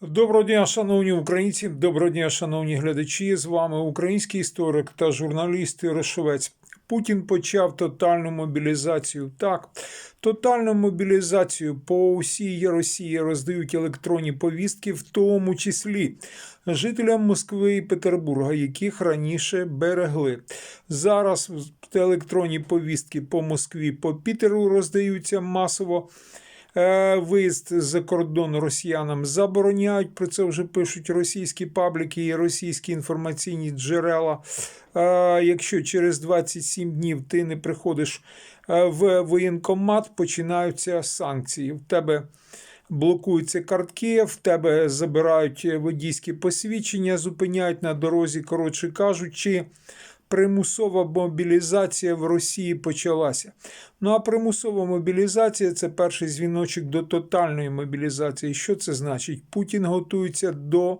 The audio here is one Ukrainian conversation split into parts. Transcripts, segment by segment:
Доброго дня, шановні українці, доброго дня, шановні глядачі. З вами український історик та журналіст Ірошовець. Путін почав тотальну мобілізацію. Так, тотальну мобілізацію по всій Росії роздають електронні повістки, в тому числі жителям Москви і Петербурга, яких раніше берегли. Зараз електронні повістки по Москві, по Пітеру роздаються масово. Е, Виїзд за кордон росіянам забороняють. Про це вже пишуть російські пабліки і російські інформаційні джерела. Е, Якщо через 27 днів ти не приходиш е, в воєнкомат, починаються санкції. В тебе блокуються картки, в тебе забирають водійські посвідчення, зупиняють на дорозі, коротше кажучи. Примусова мобілізація в Росії почалася. Ну а примусова мобілізація це перший дзвіночок до тотальної мобілізації. Що це значить? Путін готується до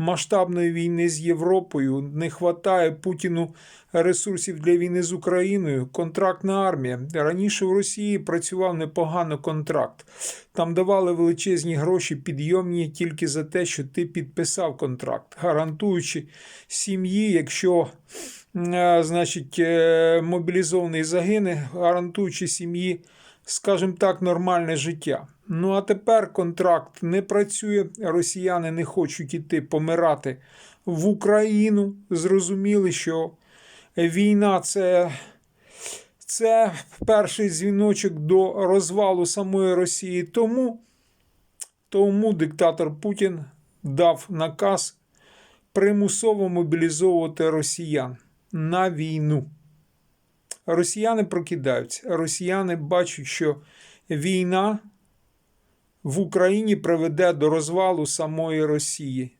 масштабної війни з Європою. Не вистачає Путіну ресурсів для війни з Україною. Контрактна армія. Раніше в Росії працював непогано контракт. Там давали величезні гроші підйомні тільки за те, що ти підписав контракт, гарантуючи сім'ї, якщо. Е, значить, е, мобілізований загине, гарантуючи сім'ї, скажімо так, нормальне життя. Ну а тепер контракт не працює. Росіяни не хочуть іти помирати в Україну. Зрозуміли, що війна це, це перший дзвіночок до розвалу самої Росії. Тому, тому диктатор Путін дав наказ примусово мобілізовувати росіян на війну. Росіяни прокидаються. Росіяни бачать, що війна в Україні приведе до розвалу самої Росії.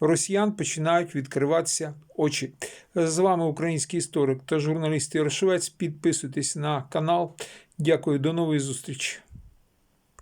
Росіян починають відкриватися очі. З вами український історик та журналіст Ярошевець. Підписуйтесь на канал. Дякую, до нової зустрічі.